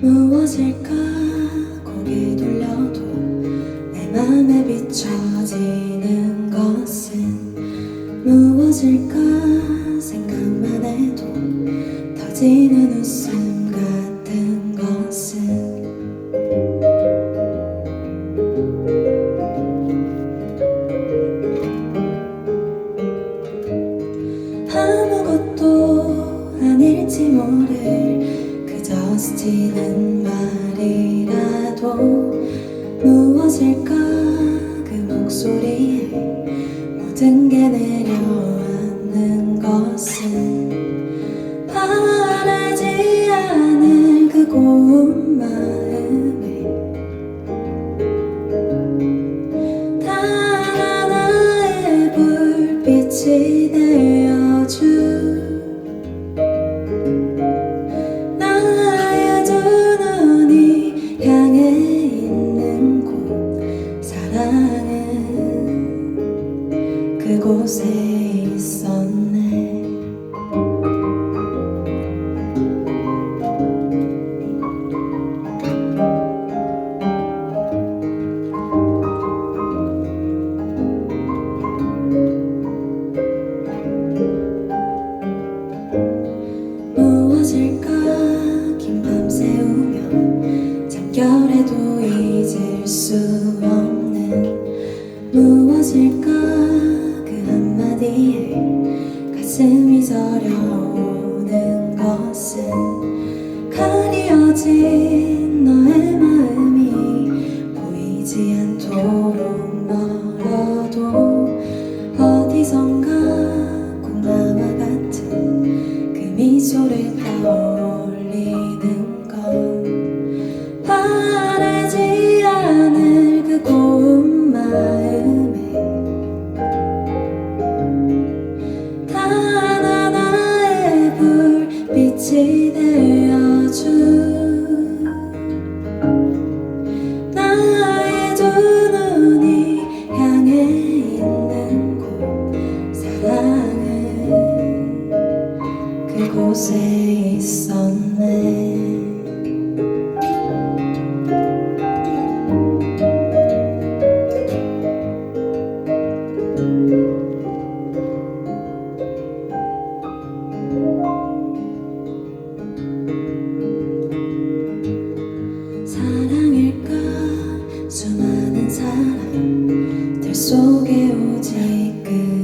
무엇일까? 고개 돌려도 내 맘에 비춰지는 것은 무엇일까? 생각만 해도 터지는 웃음 그저 스치는 말이라도 무엇일까? 그 목소리에 모든 게 내려앉는 것은 바라지 않을 그 고운 마 그곳에 있었네. 무엇일까? 긴 밤 새우며 잠결에도 잊을 수 없는 무엇일까 가슴이 저려오는 것은 가려진 너의 마음이 보이지 않도록 멀어도 어디선가 꼭 나와 같은 그 미소를 곳에 있었네. 사랑일까? 수많은 사람들 속에 오직 그